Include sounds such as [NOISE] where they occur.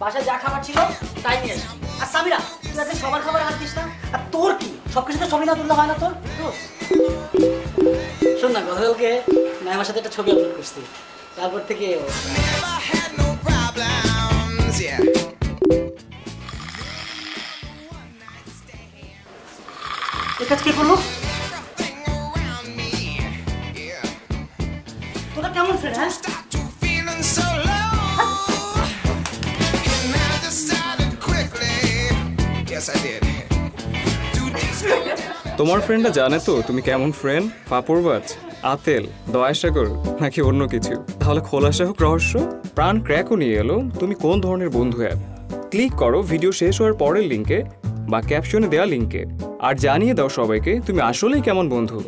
বাসায় যা খাবার ছিল তাই নিয়ে এসেছি। আর সামিরা তুই আজকে সবার খাবার হাত দিস না? আর তোর কি? সব কিছু তো ছবি না তুললে হয় না তোর? শোন না গতকালকে ম্যামের সাথে একটা ছবি আপলোড করছি। তারপর থেকে ও Never had no problems, yeah. এ কাজ কে করল. তোরা কেমন ফ্রেন্ড হ্যাঁ? [LAUGHS] তোমার ফ্রেন্ডরা জানে তো, তুমি কেমন ফ্রেন্ড পাপড়বাজ আতেল দয়াসাগর, নাকি অন্য কিছু? তাহলে খোলাসা হোক রহস্য। প্রাণ ক্র্যাকও নিয়ে এলো। তুমি কোন ধরনের বন্ধু অ্যাপ ক্লিক করো ভিডিও শেষ হওয়ার পরের লিঙ্কে বা ক্যাপশনে দেওয়া লিঙ্কে আর জানিয়ে দাও সবাইকে, তুমি আসলেই কেমন বন্ধু।